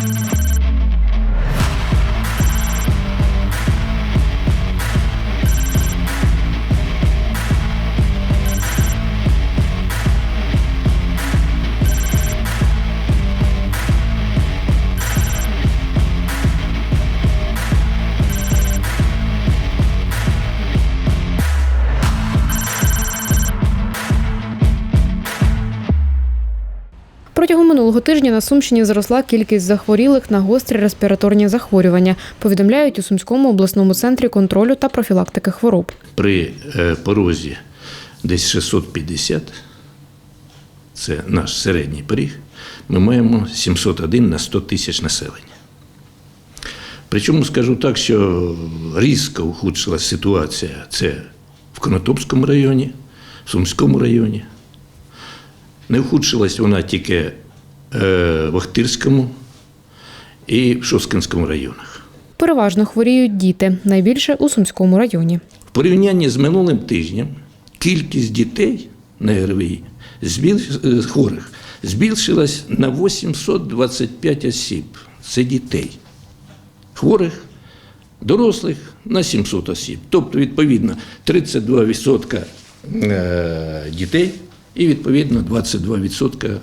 you минулого тижня на Сумщині зросла кількість захворілих на гострі респіраторні захворювання. Повідомляють у Сумському обласному центрі контролю та профілактики хвороб. при е, порозі десь 650, це наш середній поріг, ми маємо 701 на 100 тисяч населення. Причому скажу так, що різко ухудшилася ситуація це в Конотопському районі, в Сумському районі. Не ухудшилась вона тільки в Охтирському і в Шосткинському районах. Переважно хворіють діти, найбільше у Сумському районі. В порівнянні з минулим тижнем кількість дітей на ГРВІ е, хворих збільшилась на 825 осіб. Це дітей. Хворих, дорослих на 700 осіб. Тобто, відповідно, 32% е, дітей і відповідно 22%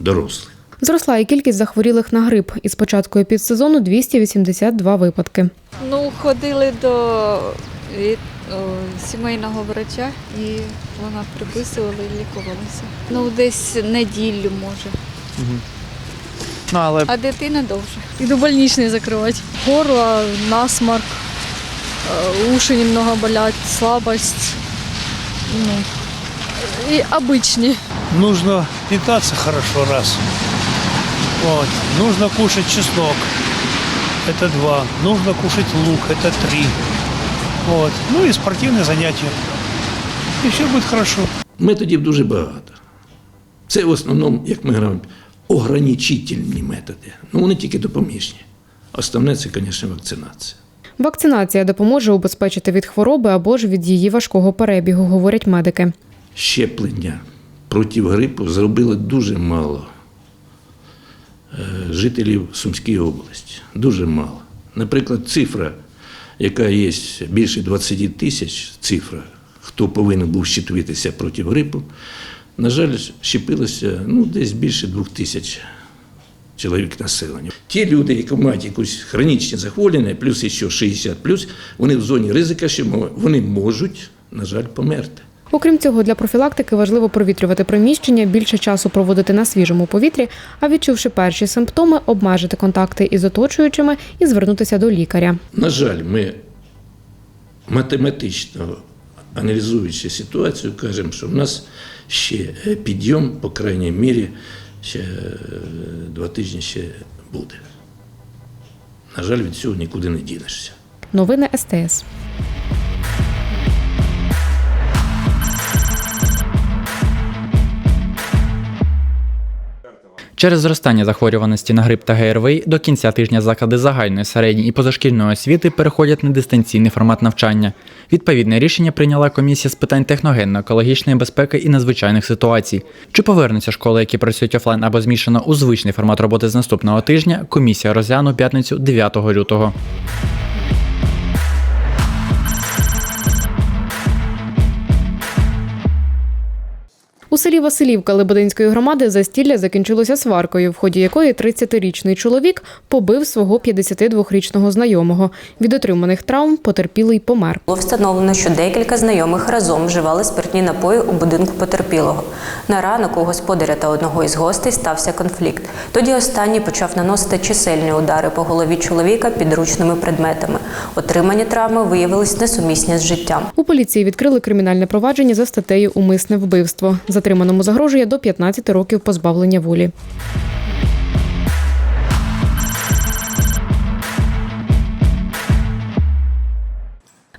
дорослих. Зросла і кількість захворілих на грип. Із початку епідсезону 282 випадки. Ну, ходили до від, о, сімейного врача і вона приписувала і лікувалася. Ну, десь неділю може, Ну, але а дитина довше. Иду больничный закрывать. Горло, насморк, э, уши немного болят, слабость. Ну, и обычные. Нужно питаться хорошо, раз. Вот. Нужно кушать чеснок. Это два. Нужно кушать лук. Это три. Вот. Ну и спортивные занятия. И все будет хорошо. Методів дуже багато. Це в основному, як ми говоримо, ограничительні методи. Ну, вони тільки допоміжні. Основне це, звісно, вакцинація. Вакцинація допоможе убезпечити від хвороби або ж від її важкого перебігу, говорять медики. Щеплення проти грипу зробили дуже мало е, жителів Сумської області. Дуже мало. Наприклад, цифра, яка є більше 20 тисяч, цифра, хто повинен був щитуватися проти грипу, на жаль, щепилося ну, десь більше двох тисяч чоловік населення. Ті люди, які мають якусь хронічні захворювання, плюс ще 60, плюс, вони в зоні ризика, що вони можуть, на жаль, померти. Окрім цього, для профілактики важливо провітрювати приміщення, більше часу проводити на свіжому повітрі, а відчувши перші симптоми, обмежити контакти із оточуючими і звернутися до лікаря. На жаль, ми математично аналізуючи ситуацію, кажемо, що в нас ще е, підйом, по крайній мірі, ще е, два тижні ще буде. На жаль, від цього нікуди не дінешся. Новини СТС. Через зростання захворюваності на грип та ГРВІ до кінця тижня заклади загальної, середньої і позашкільної освіти переходять на дистанційний формат навчання. Відповідне рішення прийняла комісія з питань техногенно-екологічної безпеки і надзвичайних ситуацій. Чи повернуться школи, які працюють офлайн або змішано у звичний формат роботи з наступного тижня? Комісія розгляну п'ятницю 9 лютого. У селі Василівка Лебединської громади застілля закінчилося сваркою, в ході якої 30-річний чоловік побив свого 52-річного знайомого. Від отриманих травм потерпілий помер. Було встановлено, що декілька знайомих разом вживали спиртні напої у будинку потерпілого. На ранок у господаря та одного із гостей стався конфлікт. Тоді останній почав наносити чисельні удари по голові чоловіка підручними предметами. Отримані травми виявились несумісні з життям. У поліції відкрили кримінальне провадження за статтею Умисне вбивство. Затриманому загрожує до 15 років позбавлення волі.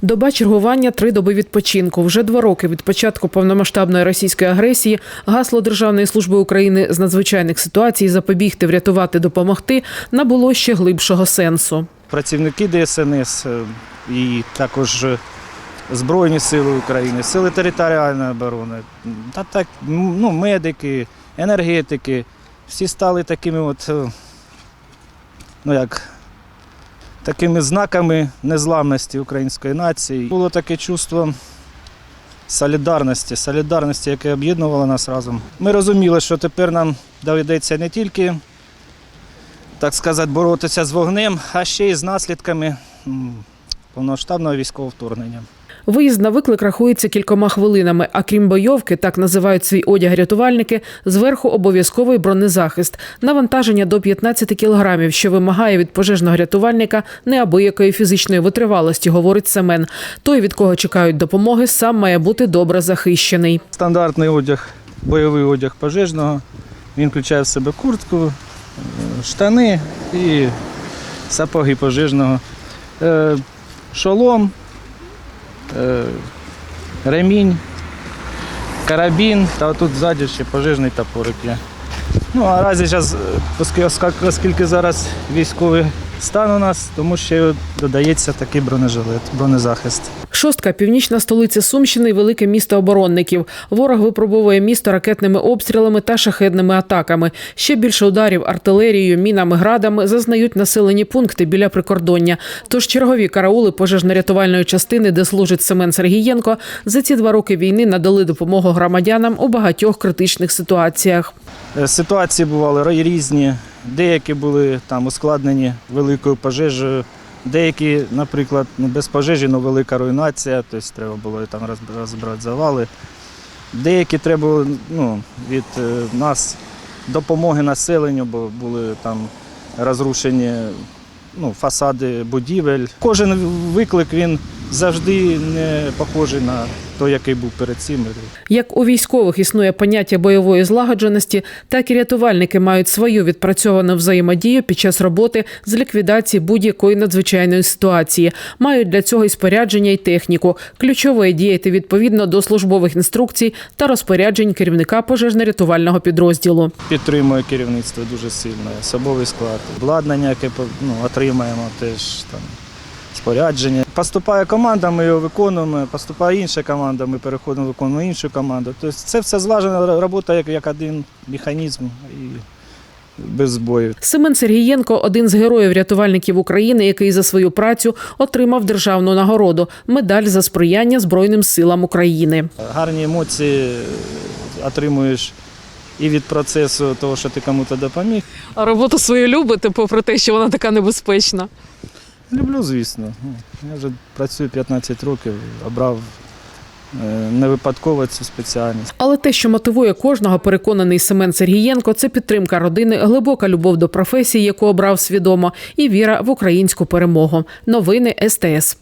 Доба чергування три доби відпочинку. Вже два роки від початку повномасштабної російської агресії гасло Державної служби України з надзвичайних ситуацій запобігти, врятувати, допомогти набуло ще глибшого сенсу. працівники ДСНС е, і також Збройні Сили України, Сили територіальної оборони, та так, ну, медики, енергетики, всі стали такими от е, ну як, такими знаками незламності української нації. Було таке чувство солідарності, солідарності, яке об'єднувало нас разом. Ми розуміли, що тепер нам доведеться не тільки, так сказати, боротися з вогнем, а ще й з наслідками м, повномасштабного військового вторгнення. Виїзд на виклик рахується кількома хвилинами. А крім бойовки, так називають свій одяг рятувальники, зверху обов'язковий бронезахист, навантаження до 15 кілограмів, що вимагає від пожежного рятувальника неабиякої фізичної витривалості, говорить Семен. Той, від кого чекають допомоги, сам має бути добре захищений. Стандартний одяг, бойовий одяг пожежного. Він включає в себе куртку, е, штани і сапоги пожежного, Е, шолом, ремінь, карабін та тут ззаді ще пожежний топорик є. Ну, а разі зараз, оскільки зараз військовий стан у нас, тому ще додається такий бронежилет, бронезахист. Шостка північна столиця Сумщини, велике місто оборонників. Ворог випробовує місто ракетними обстрілами та шахедними атаками. Ще більше ударів артилерією, мінами, градами зазнають населені пункти біля прикордоння. Тож чергові караули пожежно-рятувальної частини, де служить Семен Сергієнко, за ці два роки війни надали допомогу громадянам у багатьох критичних ситуаціях. Е, Ситуації бували різні. Деякі були там ускладнені великою пожежею, деякі, наприклад, ну, без пожежі, але велика руйнація, тобто треба було там розб- розбирати завали. Деякі треба ну, від е, нас допомоги населенню, бо були там розрушені ну, фасади будівель. Кожен виклик він завжди не похожий на той, який був перед цим. Як у військових існує поняття бойової злагодженості, так і рятувальники мають свою відпрацьовану взаємодію під час роботи з ліквідації будь-якої надзвичайної ситуації. Мають для цього і спорядження і техніку. Ключове діяти відповідно до службових інструкцій та розпоряджень керівника пожежно-рятувального підрозділу. підтримує керівництво дуже сильно, особовий склад, обладнання, яке ну, отримаємо, теж там спорядження. Поступає команда, ми його виконуємо, поступає інша команда, ми переходимо, виконуємо іншу команду. Тобто це все злажена робота як, як один механізм і без збоїв. Семен Сергієнко один з героїв рятувальників України, який за свою працю отримав державну нагороду медаль за сприяння Збройним силам України. Гарні емоції отримуєш і від процесу того, що ти комусь допоміг. А роботу свою любите, попри те, що вона така небезпечна. Люблю, звісно. Ну, Я вже працюю 15 років, обрав е, не випадково цю спеціальність. Але те, що мотивує кожного, переконаний Семен Сергієнко, це підтримка родини, глибока любов до професії, яку обрав свідомо, і віра в українську перемогу. Новини СТС.